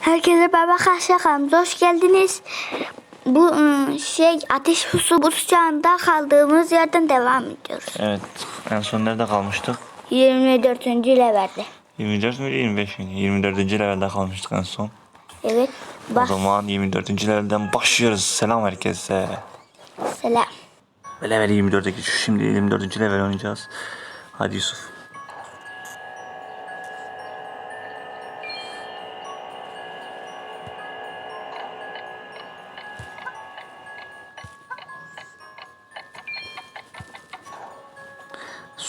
Herkese merhaba arkadaşlar hoş geldiniz. Bu ıı, şey ateş pusu buz çağında kaldığımız yerden devam ediyoruz. Evet. En son nerede kalmıştık? 24. levelde. 24 mi 25 mi? 24. levelde kalmıştık en son. Evet. O Bak zaman 24. levelden başlıyoruz. Selam herkese. selam. Ve level 24'e geçiyor. Şimdi 24. level oynayacağız. Hadi Yusuf.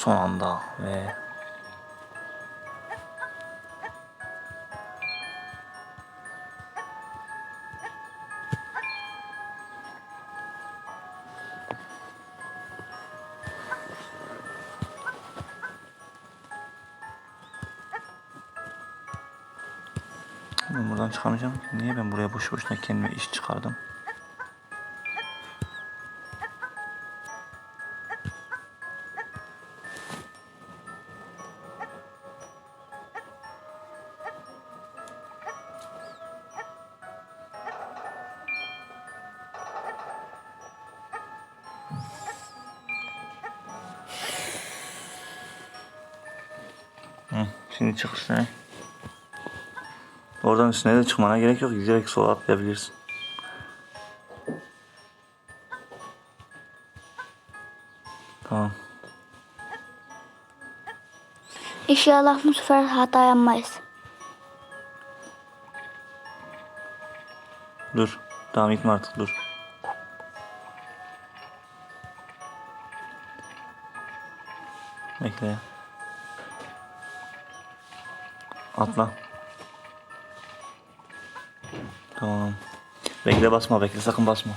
Son anda ve Ben buradan çıkamayacağım. Niye ben buraya boş boşuna kendime iş çıkardım? Üstüne. Oradan üstüne de çıkmana gerek yok. Direkt sola atlayabilirsin. Tamam. İnşallah bu sefer hata yapmayız. Dur. Tamam gitme artık dur. Bekle. Atla. Tamam. Bekle basma bekle sakın basma.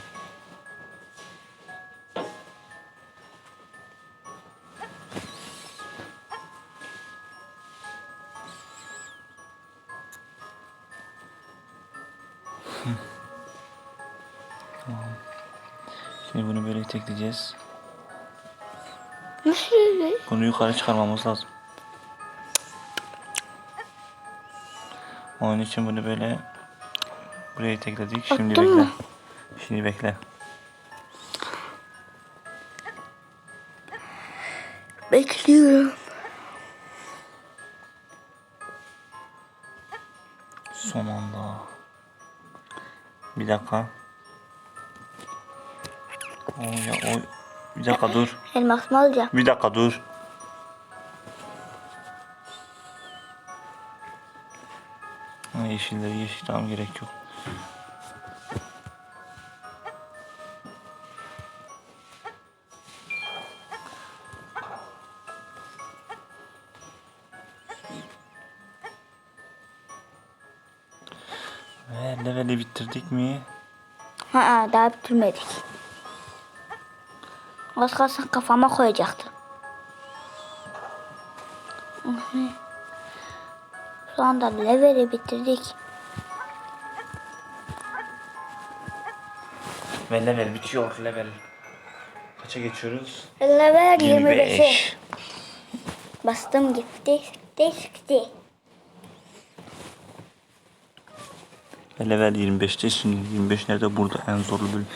Şimdi bunu böyle öyle? Bunu yukarı çıkarmamız lazım. Onun için bunu böyle buraya tekledik. Şimdi Attın bekle. mı? Şimdi bekle. Bekliyorum. Son anda. Bir dakika. O ya o. Bir dakika dur. Elmas mı alacağım? Bir dakika dur. Yeşilleri yeşil tamam gerek yok. Ve leveli bitirdik mi? Ha, daha bitirmedik. Az kalsın kafama koyacaktı. Şu anda leveli bitirdik. Ve level bitiyor level. Kaça geçiyoruz? Level 25'e. 25. Bastım gitti. Gitti gitti. Ve level 25'te şimdi 25 nerede? Burada en zorlu bölüm.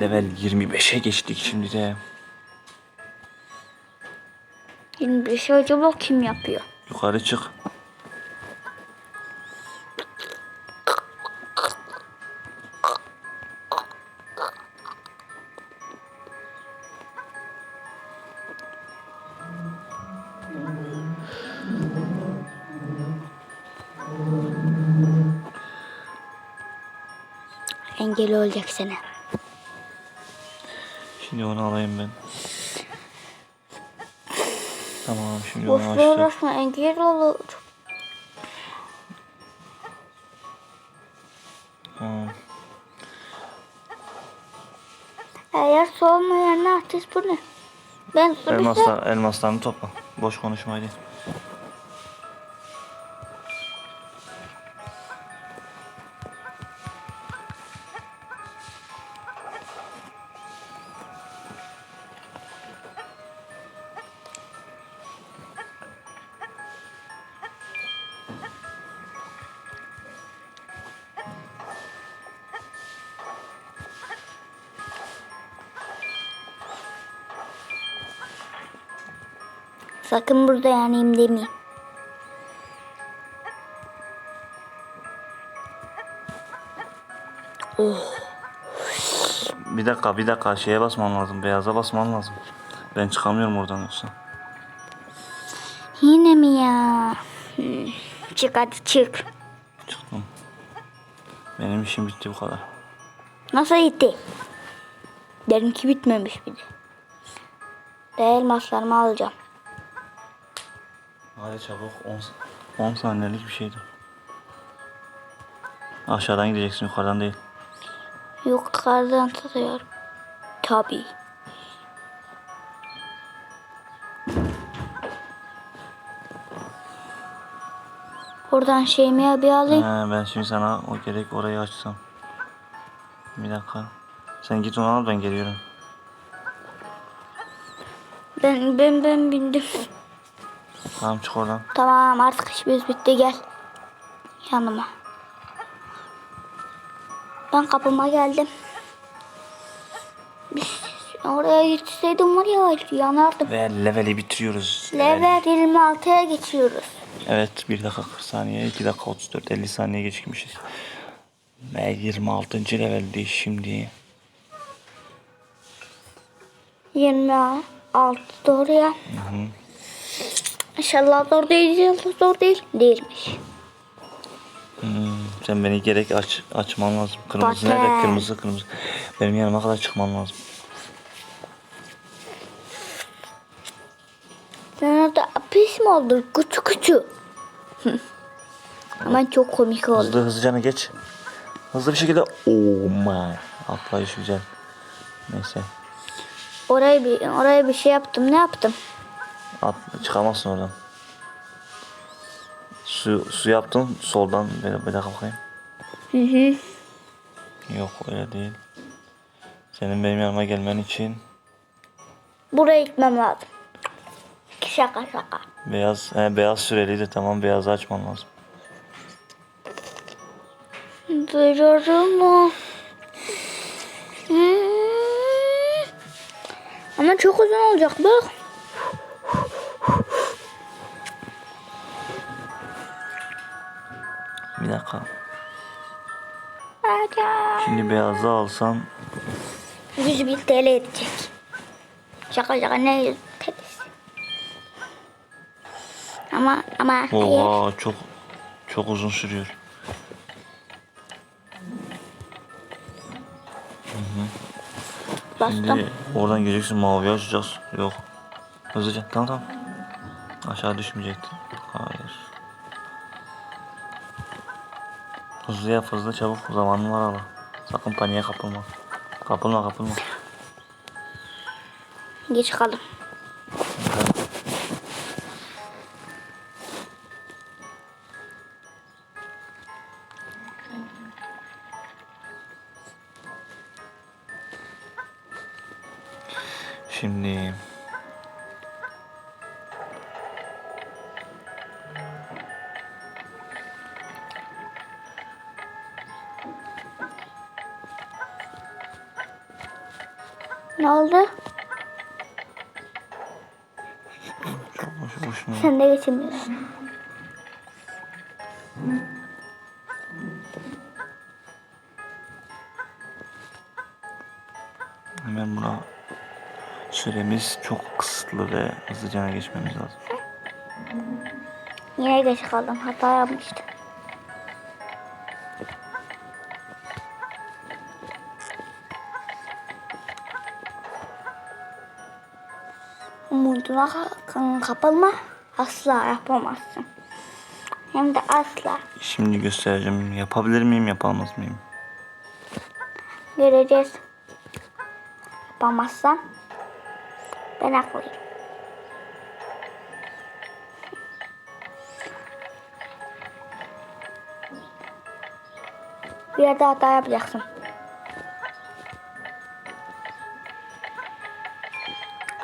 Level 25'e geçtik şimdi de. 25 acaba kim yapıyor? Yukarı çık. Engel olacak sana. Şimdi onu alayım ben. Tamam şimdi Boş onu açtık. uğraşma engel olur. Tamam. Eğer soğumayan ne yapacağız bu ne? Ben su Elmaslar, elmaslarını topla. Boş konuşma Sakın burada yanayım demeyin. Bir dakika bir dakika şeye basman lazım. Beyaza basman lazım. Ben çıkamıyorum oradan yoksa. Yine mi ya? Çık hadi çık. Çıktım. Benim işim bitti bu kadar. Nasıl gitti? Benimki bitmemiş bir de. De elmaslarımı alacağım. Hadi çabuk 10 10 saniyelik bir şeydi. Aşağıdan gideceksin yukarıdan değil. Yukarıdan tutuyorum. Tabii. Buradan şeyimi bir alayım. He, ben şimdi sana o gerek orayı açsam. Bir dakika. Sen git onu al ben geliyorum. Ben ben ben bindim. Tamam çık oradan. Tamam artık işimiz bitti gel. Yanıma. Ben kapıma geldim. Biz oraya gitseydim var ya yanardım. Ve leveli bitiriyoruz. Level 26'ya geçiyoruz. Evet 1 dakika 40 saniye 2 dakika 34 50 saniye geçmişiz. Ve 26. leveldeyiz şimdi. 26 doğru ya. İnşallah zor değil, inşallah zor değil. Değilmiş. Hmm, sen beni gerek aç açman lazım. Kırmızı Bakın. nerede? Kırmızı kırmızı. Benim yanıma kadar çıkman lazım. Sen orada pis mi oldun? Küçük küçük. Hı. Ama çok komik oldu. Hızlı hızlıca geç. Hızlı bir şekilde. Oh my. Atlayış güzel. Neyse. Oraya bir oraya bir şey yaptım. Ne yaptım? At, çıkamazsın oradan. Su, su yaptın soldan bir, bir dakika bakayım. Hı hı. Yok öyle değil. Senin benim yanıma gelmen için Buraya gitmem lazım. Şaka şaka. beyaz he, beyaz süreliydi tamam beyazı açman lazım. Duyuyorum mu? Hmm. Ama çok uzun olacak bak. Beyazı alsam 101 TL edecek. Şaka şaka ne 100 TL'si. Ama ama hayır. oha çok çok uzun sürüyor. Bastım. Şimdi oradan geleceksin mavi açacağız. Yok. Hızlıca tamam tamam. Aşağı düşmeyecektin. Hayır. Hızlı yap hızlı çabuk zamanın var ama. Sakın paniğe kapılma. Kapılma kapılma. Geç kaldım. Hemen buna süremiz çok kısıtlı ve hızlıca geçmemiz lazım. Yine geç kaldım. Hata yapmıştım. Umuduna ka- kapılma. Asla yapamazsın. Hem de asla. Şimdi göstereceğim. Yapabilir miyim, yapamaz mıyım? Göreceğiz. Yapamazsan ben haklıyım. Bir yerde hata yapacaksın.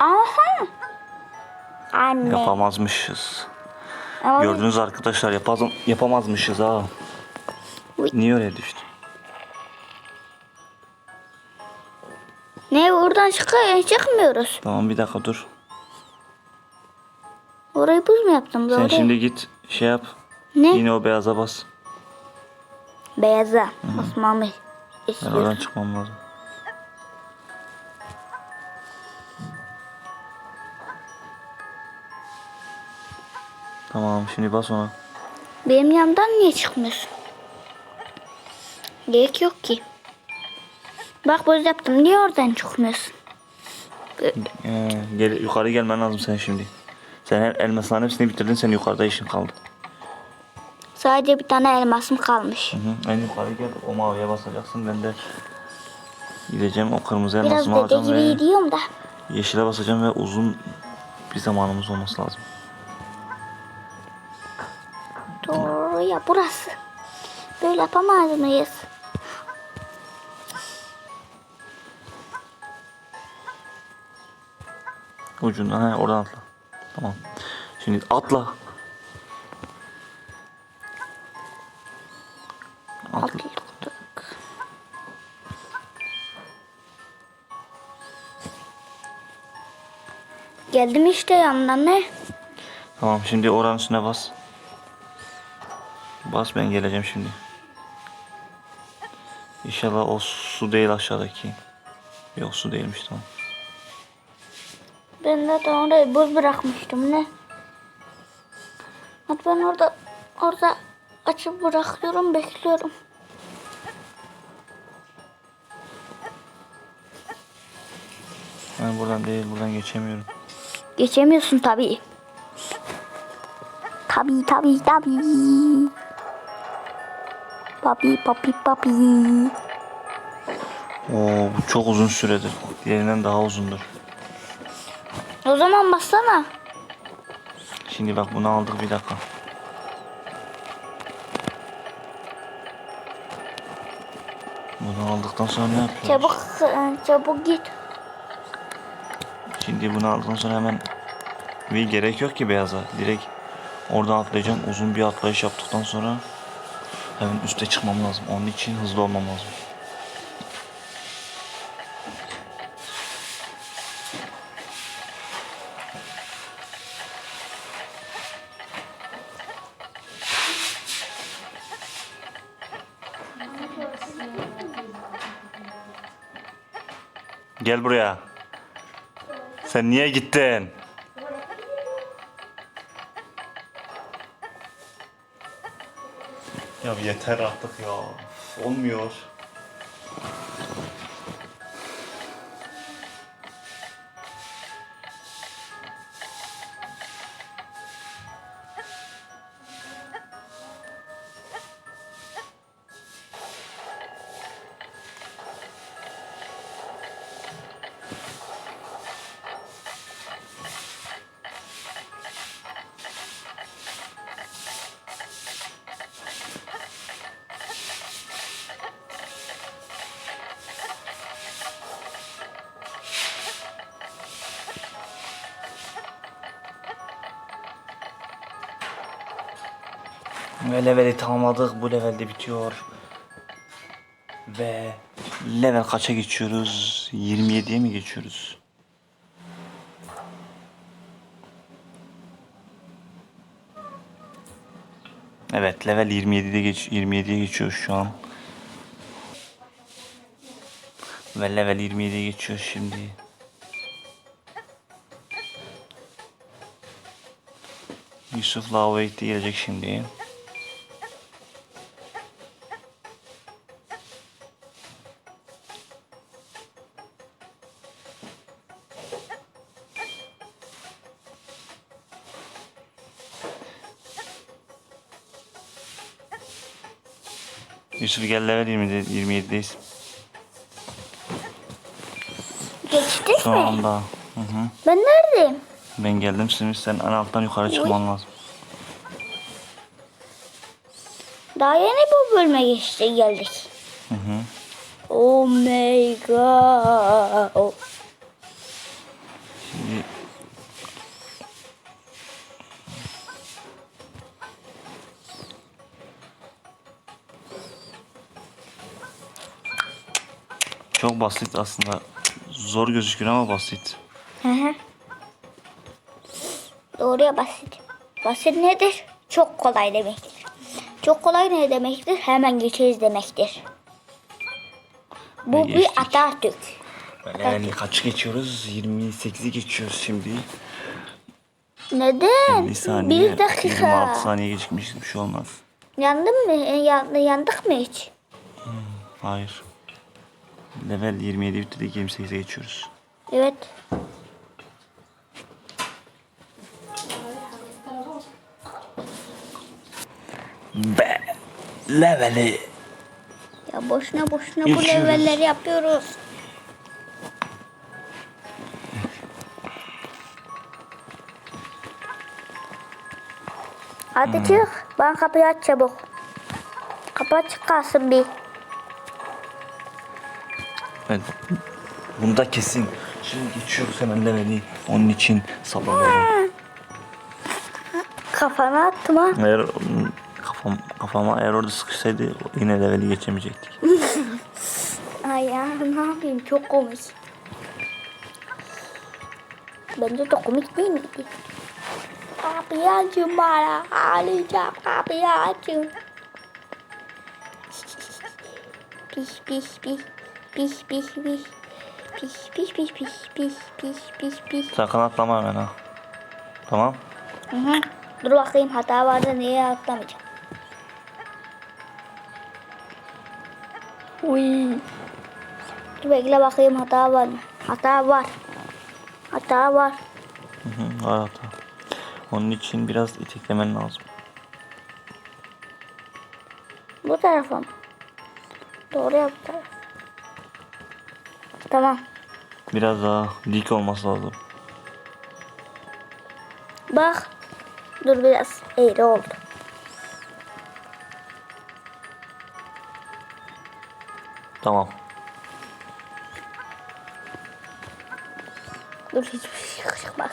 Aha. Anne. Yapamazmışız. Ama Gördünüz arkadaşlar yapazım, yapamazmışız ha. Uy. Niye öyle düştü? Ne oradan çık çıkmıyoruz. Tamam bir dakika dur. Orayı buz mu yaptım? Sen Oraya. şimdi git şey yap. Ne? Yine o beyaza bas. Beyaza. Basmamı Ben oradan çıkmam lazım. Tamam şimdi bas ona. Benim yanımdan niye çıkmıyorsun? Gerek yok ki. Bak buz yaptım. Niye oradan çıkmıyorsun? Ee, gel, yukarı gelmen lazım sen şimdi. Sen el, elmasların hepsini bitirdin. Senin yukarıda işin kaldı. Sadece bir tane elmasım kalmış. Hı hı. En yukarı gel. O maviye basacaksın. Ben de gideceğim. O kırmızı Biraz elmasımı dede alacağım gibi ve gidiyorum da. yeşile basacağım ve uzun bir zamanımız olması lazım. Ya burası. Böyle yapamaz mıyız? Ucundan he oradan atla. Tamam. Şimdi atla. Atla. Atladık. Geldim işte yanından ne? Tamam şimdi oranın üstüne bas. Bas ben geleceğim şimdi. İnşallah o su değil aşağıdaki. Yok su değilmiş tamam. Ben de oraya buz bırakmıştım ne? Hadi ben orada orada açıp bırakıyorum bekliyorum. Ben buradan değil buradan geçemiyorum. Geçemiyorsun tabii. Tabii tabii tabii. Papi papi papi. Oo bu çok uzun süredir. Diğerinden daha uzundur. O zaman bassana. Şimdi bak bunu aldık bir dakika. Bunu aldıktan sonra ne yapıyoruz? Çabuk e, çabuk git. Şimdi bunu aldıktan sonra hemen bir gerek yok ki beyaza. Direkt oradan atlayacağım. Uzun bir atlayış yaptıktan sonra hemen üste çıkmam lazım. Onun için hızlı olmam lazım. Gel buraya. Sen niye gittin? Ya yeter artık ya. Olmuyor. Ve leveli tamamladık. Bu levelde bitiyor. Ve level kaça geçiyoruz? 27'ye mi geçiyoruz? Evet, level 27'de geç 27'ye geçiyor şu an. Ve level 27'ye geçiyor şimdi. Yusuf Lavate'de gelecek şimdi. Yusuf gel level 20'de, 27'deyiz. Geçtik Şu mi? anda. Hı hı. Ben neredeyim? Ben geldim şimdi sen en alttan yukarı çıkman lazım. Daha yeni bu bölüme geçti geldik. Hı hı. Oh my god. Şimdi basit aslında. Zor gözüküyor ama basit. Hı hı. Doğruya basit. Basit nedir? Çok kolay demektir. Çok kolay ne demektir? Hemen geçeriz demektir. Bu Ve bir geçtik. Atatürk. Yani kaç geçiyoruz? 28'i geçiyoruz şimdi. Neden? 50 saniye. Bir dakika. 26 saniye gecikmişiz bir şey olmaz. Yandın mı? E, yan- yandık mı hiç? Hayır. Level 27 bitirdik 28'e geçiyoruz. Evet. Be leveli Ya boşuna boşuna bu Geçiyoruz. levelleri yapıyoruz. Hadi çık. Bana kapıyı aç çabuk. Kapı açık kalsın bir. Evet. Bunda kesin. Şimdi geçiyoruz hemen leveli. Onun için sallanıyorum. Kafana attım ha. Eğer kafam, kafama eğer orada sıkışsaydı yine leveli geçemeyecektik. Ay ya ne yapayım çok komik. Bence de komik değil miydi? Kapıyı açın bana. Ağlayacağım kapıyı açın. Piş piş piş. Piş piş piş. Piş piş piş piş piş piş piş piş. Sakın atlama hemen ha. Tamam. Hı hı. Dur bakayım hata vardı niye atlamayacağım. Uy. Dur bekle bakayım hata var mı? Hata var. Hata var. Hı hı, var hata. Onun için biraz iteklemen lazım. Bu tarafa mı? Doğru yap bu taraf. Tamam. Biraz daha dik olması lazım. Bak. Dur biraz eğri oldu. Tamam. Dur hiçbir şey çıkmaz.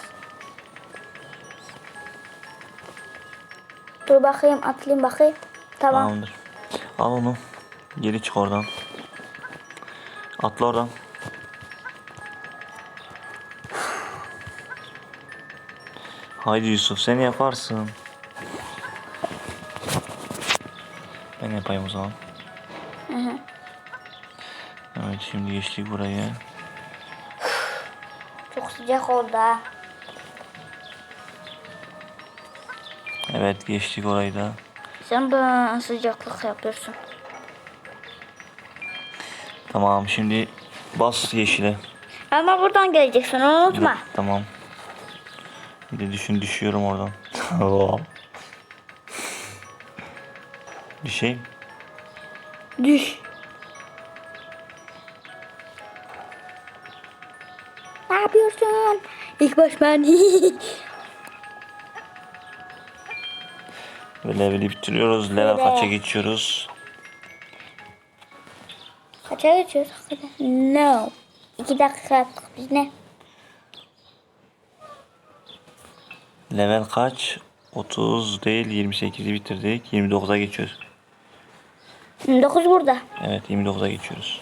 Dur bakayım atlayayım bakayım. Tamam. Tamamdır. Al onu. Geri çık oradan. Atla oradan. Haydi Yusuf sen yaparsın. Ben yapayım o zaman. Evet şimdi geçtik buraya. Çok sıcak oldu ha. Evet geçtik orayı da. Sen bana sıcaklık yapıyorsun. Tamam şimdi bas yeşile. Ama buradan geleceksin onu unutma. Evet, tamam. Bir de düşün düşüyorum oradan. Bir şey. Düş. Ne yapıyorsun? İlk baş ben. Ve leveli bitiriyoruz. Level kaça geçiyoruz? Kaça geçiyoruz? No. İki dakika biz ne? Level kaç? 30 değil 28'i bitirdik. 29'a geçiyoruz. 9 burada. Evet 29'a geçiyoruz.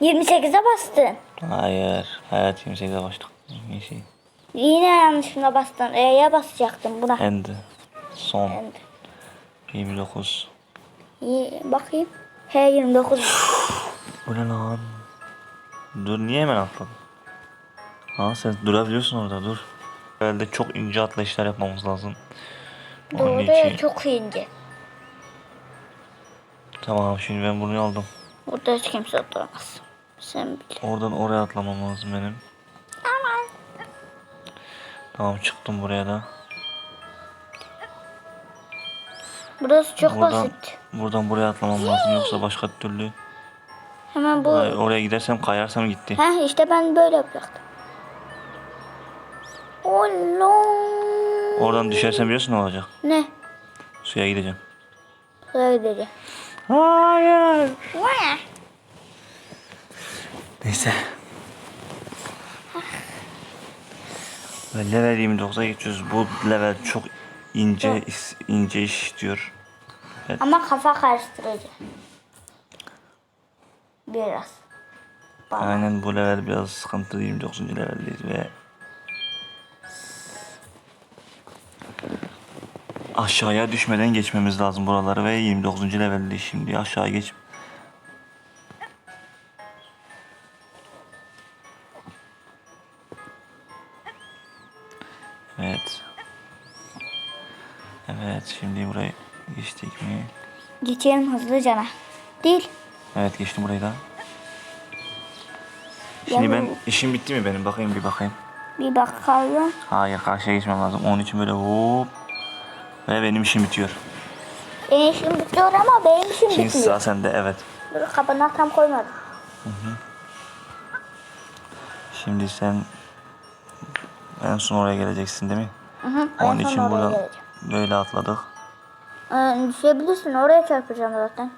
28'e bastın. Hayır. Evet 28'e başladık. Neyse. Yine yanlışına bastın. E'ye basacaktım buna. End. Son. End. 29. İyi, bakayım. H29. Bu ne lan? Dur niye hemen atladın? Ha sen durabiliyorsun orada dur. Herhalde çok ince atlayışlar yapmamız lazım. Onun Doğru için- çok ince. Tamam şimdi ben bunu aldım. Burada hiç kimse oturamaz. Sen bil. Oradan oraya atlamam lazım benim. Aman. Tamam çıktım buraya da. Burası çok buradan, basit. buradan buraya atlamam lazım yoksa başka türlü. Hemen bu. Ay, oraya gidersem kayarsam gitti. Heh işte ben böyle yapacaktım. No. Oradan düşersem biliyorsun ne olacak? Ne? Suya gideceğim. Öyle. Hayır. Vah. Neyse. Ve level 29'a geçiyoruz. Bu level çok ince is- ince iş istiyor. Ama kafa karıştırıcı. Biraz. Bana. Aynen bu level biraz sıkıntılı 29. leveldeyiz ve aşağıya düşmeden geçmemiz lazım buraları ve 29. levelde şimdi aşağı geç. Evet. Evet şimdi burayı geçtik mi? Geçelim hızlıca. Değil. Evet geçtim burayı da. Şimdi ben işim bitti mi benim? Bakayım bir bakayım. Bir bakalım. Hayır karşıya geçmem lazım. Onun için böyle hop. Ve benim işim bitiyor. Benim işim bitiyor ama benim işim Şimdi bitiyor. sıra sende evet. Dur kapına tam koymadım. Şimdi sen en son oraya geleceksin değil mi? Hı hı. Onun en son için oraya buradan geleceğim. böyle atladık. Ee, düşebilirsin oraya çarpacağım zaten.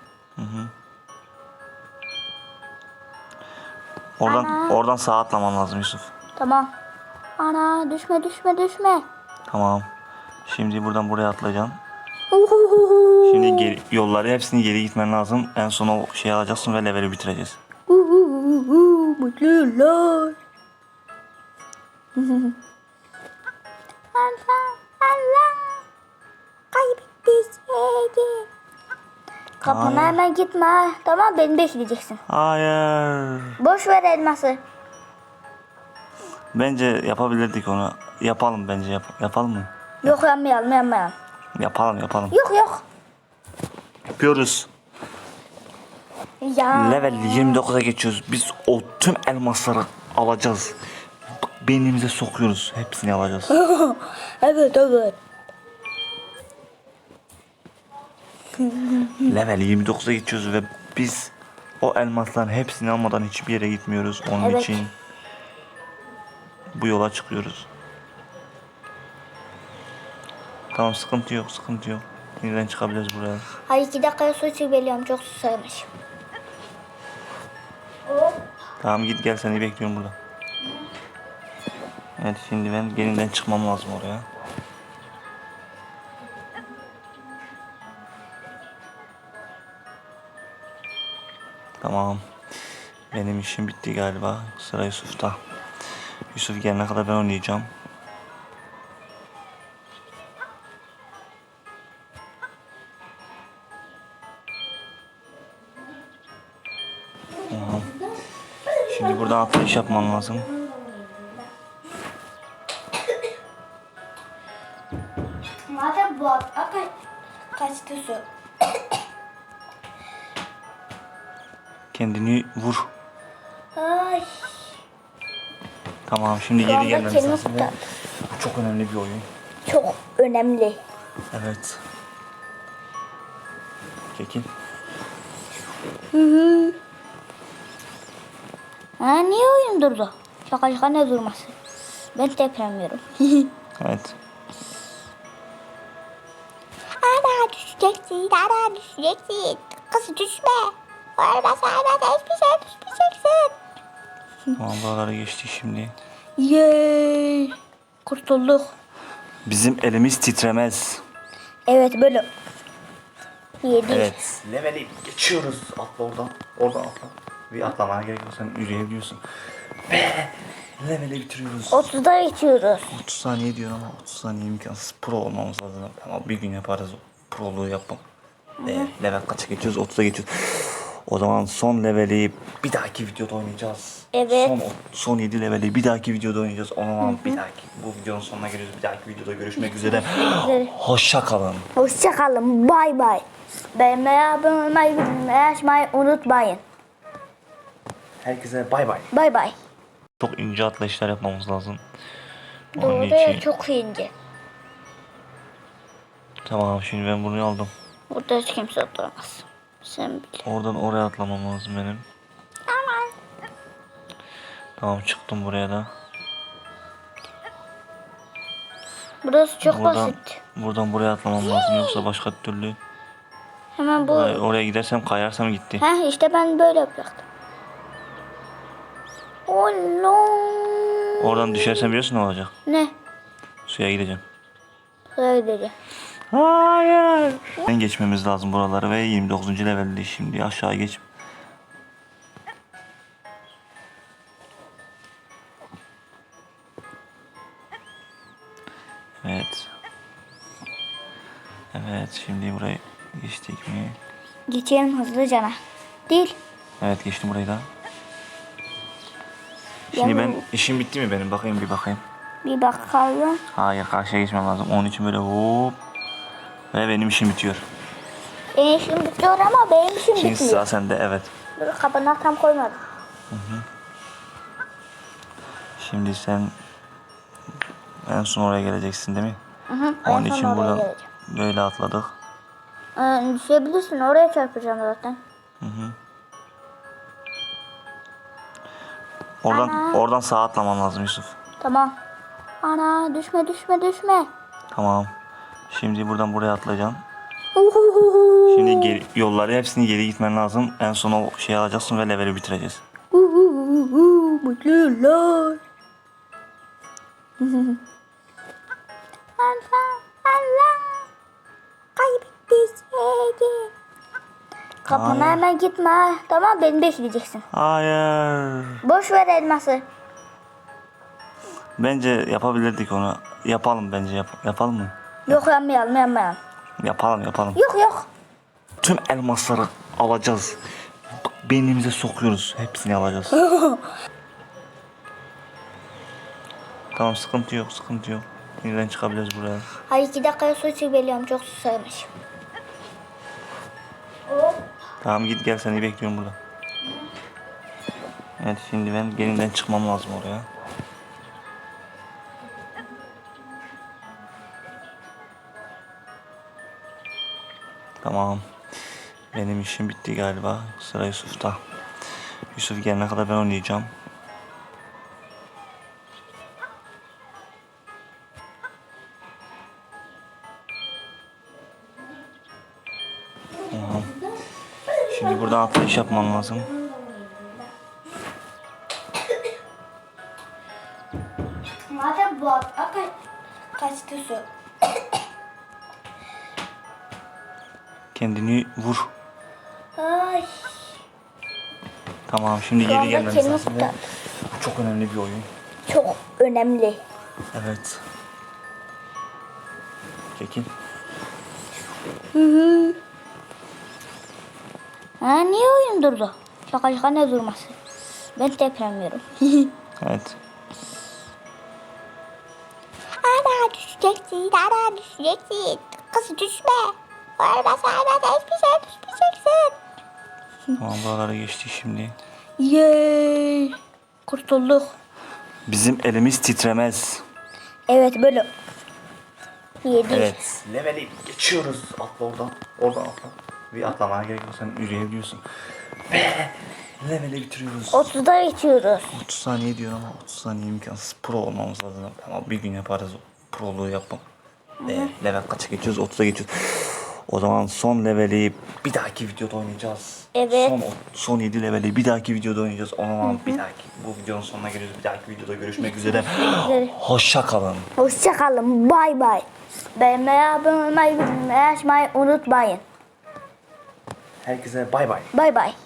Oradan Ana. oradan sağa atlaman lazım Yusuf. Tamam. Ana düşme düşme düşme. Tamam. Şimdi buradan buraya atlayacaksın. Uhuhuhu. Şimdi geri, yolları hepsini geri gitmen lazım. En son o şeyi alacaksın ve leveli bitireceğiz. Mutlu yıllar. Allah Allah. Kaybettik. Kapına Hayır. hemen gitme. ha. Tamam beni bekleyeceksin. Hayır. Boş ver elması. Bence yapabilirdik onu. Yapalım bence yap yapalım mı? Yok yapmayalım yapmayalım. Yapalım yapalım. Yok yok. Yapıyoruz. Ya. Level 29'a geçiyoruz. Biz o tüm elmasları alacağız. Beynimize sokuyoruz. Hepsini alacağız. Evet evet. Level 29'a geçiyoruz ve biz o elmasların hepsini almadan hiçbir yere gitmiyoruz. Onun Evet. için bu yola çıkıyoruz. Tamam sıkıntı yok sıkıntı yok. Yeniden çıkabiliriz buraya. Hayır iki dakikaya su içip geliyorum. Çok susamışım. Tamam git gel seni bekliyorum burada. Evet şimdi ben yeniden çıkmam lazım oraya. Tamam. Benim işim bitti galiba. Sıra Yusuf'ta. Yusuf gelene kadar ben oynayacağım. Buradan atlayış yapman lazım. Madem bu hafta kaç, kaçtı su? Kendini vur. Ay. Tamam şimdi geri gelmemiz lazım. ve. Bu çok önemli bir oyun. Çok önemli. Evet. Çekil. Ha niye oyun durdu? Şaka şaka ne durması? Ben depremiyorum. Evet. ana düşeceksin, ana düşeceksin. Kız düşme. Olmaz olmaz hiçbir şey düşmeyeceksin. Tamam buraları geçtik şimdi. Yeee. Kurtulduk. Bizim elimiz titremez. Evet böyle. Yedi. Evet. Leveli geçiyoruz. Atla oradan. Oradan atla. Bir atlamana gerek yok. Sen yürüyebiliyorsun. Ve leveli bitiriyoruz. 30'da geçiyoruz. 30 saniye diyor ama 30 saniye imkansız. Pro olmamız lazım. Ama bir gün yaparız proluğu yapmam. Ee, level kaça geçiyoruz? 30'a geçiyoruz. O zaman son leveli bir dahaki videoda oynayacağız. Evet. Son, son 7 leveli bir dahaki videoda oynayacağız. O zaman bir dahaki bu videonun sonuna geliyoruz. Bir dahaki videoda görüşmek üzere. Hoşça kalın. Hoşçakalın. Bay bay. Beğenmeyi, abone olmayı, bildirimleri açmayı unutmayın. Herkese bay bay. Bay bay. Çok ince atlayışlar yapmamız lazım. Onun Doğru için çok ince. tamam şimdi ben bunu aldım. Burada hiç kimse oturamaz. Sen bil. Oradan oraya atlamam lazım benim. Aman. Tamam çıktım buraya da. Burası çok buradan, basit. buradan buraya atlamam lazım yoksa başka türlü Hemen bu. Ay, oraya gidersem kayarsam gitti. Heh işte ben böyle yapacaktım. Oğlum. Oradan düşersem biliyorsun ne olacak? Ne? Suya gideceğim. Şöyle gideceğim. Hayır. Ben geçmemiz lazım buraları ve 29. levelde şimdi aşağı geç. Evet. şimdi burayı geçtik mi? Geçelim hızlıca. Değil. Evet geçtim burayı da. Şimdi Ya ben işim bitti mi benim? Bakayım bir bakayım. Bir bakalım. Hayır karşıya geçmem lazım. Onun için böyle hop. Ve benim işim bitiyor. Benim işim bitiyor ama benim işim Şimdi bitmiyor. sıra sende evet. Dur kapını tam koymadım. Şimdi sen en son oraya geleceksin değil mi? Hı hı. Onun en son için buradan geleceğim. böyle atladık. Ee, düşebilirsin oraya çarpacağım zaten. Oradan Ana. oradan sağa atlaman lazım Yusuf. Tamam. Ana düşme düşme düşme. Tamam. Şimdi buradan buraya atlayacaksın. Şimdi geri, yolları hepsini geri gitmen lazım. En son o şeyi alacaksın ve leveli bitireceğiz. Mutlu yıllar. Allah Allah. Kaybetti seni. Kapına Ay. hemen gitme. ha. Tamam beni bekleyeceksin. Hayır. Boş ver elması. Bence yapabilirdik onu. Yapalım bence yap yapalım mı? Yok yanmayalım yanmayalım. Yapalım yapalım. Yok yok. Tüm elmasları alacağız. Beynimize sokuyoruz. Hepsini alacağız. tamam sıkıntı yok sıkıntı yok. Yeniden çıkabiliriz buraya. Hayır iki dakikaya su içip geliyorum. Çok susamış. Tamam git gel seni bekliyorum burada. Evet şimdi ben yeniden çıkmam lazım oraya. Tamam. Benim işim bitti galiba. Sıra Yusuf'ta. Yusuf gelene kadar ben oynayacağım. Buradan atlayış yapmam lazım. Madem bu atla kaç, kaçtı su. Kendini vur. Ay. Tamam şimdi geri gelmemiz lazım. Bu çok önemli bir oyun. Çok önemli. Evet. Çekil. Ha niye oyun durdu? Şaka şaka ne durması? Ben tekrarlıyorum. Evet. ana düşeceksin, ana düşeceksin. Kız düşme. Olmaz olmaz hiçbir şey düşmeyeceksin. Tamam buraları geçtik şimdi. Yeee. Kurtulduk. Bizim elimiz titremez. Evet böyle. Yedik. Evet. Leveli geçiyoruz. Atla oradan. Oradan atla. Bir atlamana gerek yok. Sen yürüyebiliyorsun. Ve leveli bitiriyoruz. 30'da geçiyoruz. 30 saniye diyor ama 30 saniye imkansız. Pro olmamız lazım. Ama bir gün yaparız proluğu yapmam. Ve level kaça geçiyoruz? 30'a geçiyoruz. O zaman son leveli bir dahaki videoda oynayacağız. Evet. Son, son 7 leveli bir dahaki videoda oynayacağız. O zaman bir dahaki bu videonun sonuna geliyoruz. Bir dahaki videoda görüşmek üzere. Hoşça kalın. Hoşçakalın. Bay bay. Beğenmeyi, abone olmayı, bildirimleri açmayı unutmayın. Herkese bay bay. Bay bay.